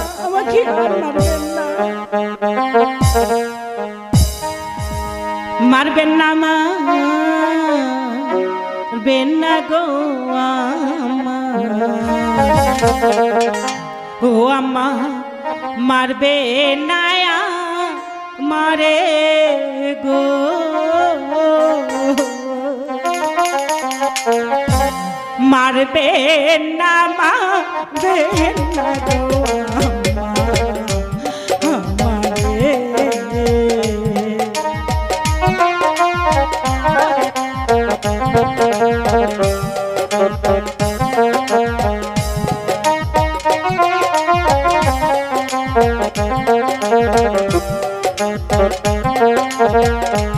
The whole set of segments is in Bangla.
আর মারবেন না? মারবেন না মারবেন না ও আম্মা, মারবে নায়া মারে গো। মারবে না মারবে না গো ও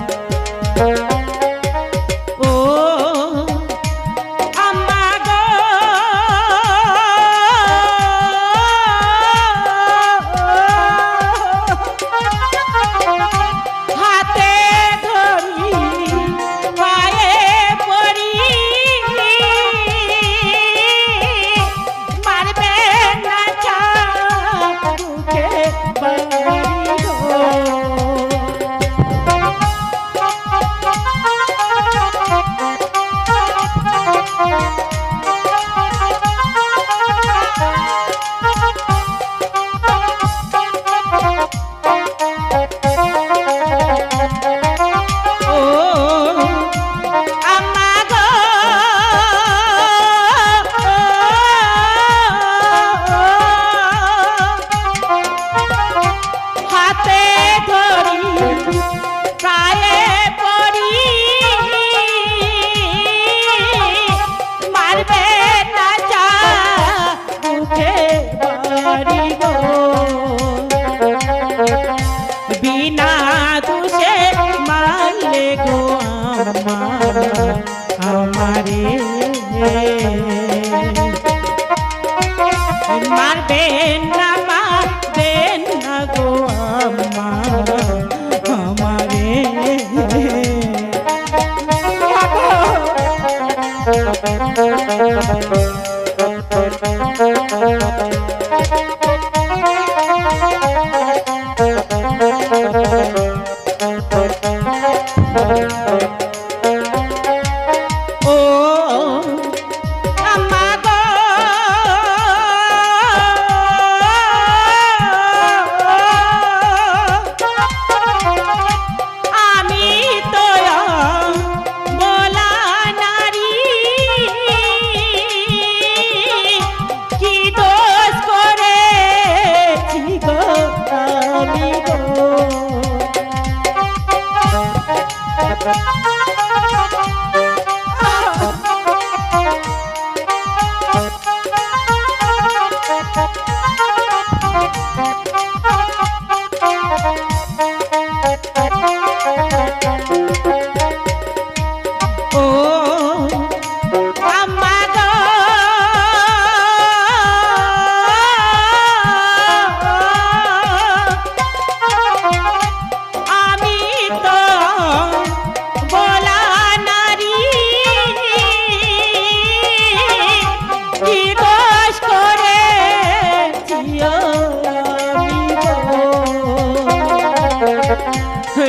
মারবে না মারবে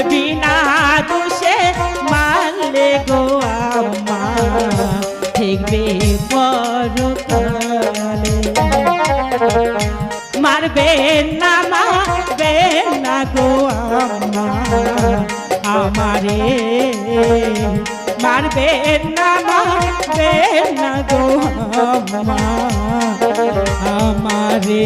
বিনা দোষে মারলে গো আম্মা। দেখবে পরকালে। মারবে না মারবে না গো আম্মা। আমারে মারবে না মারবে না গো আম্মা। আমারে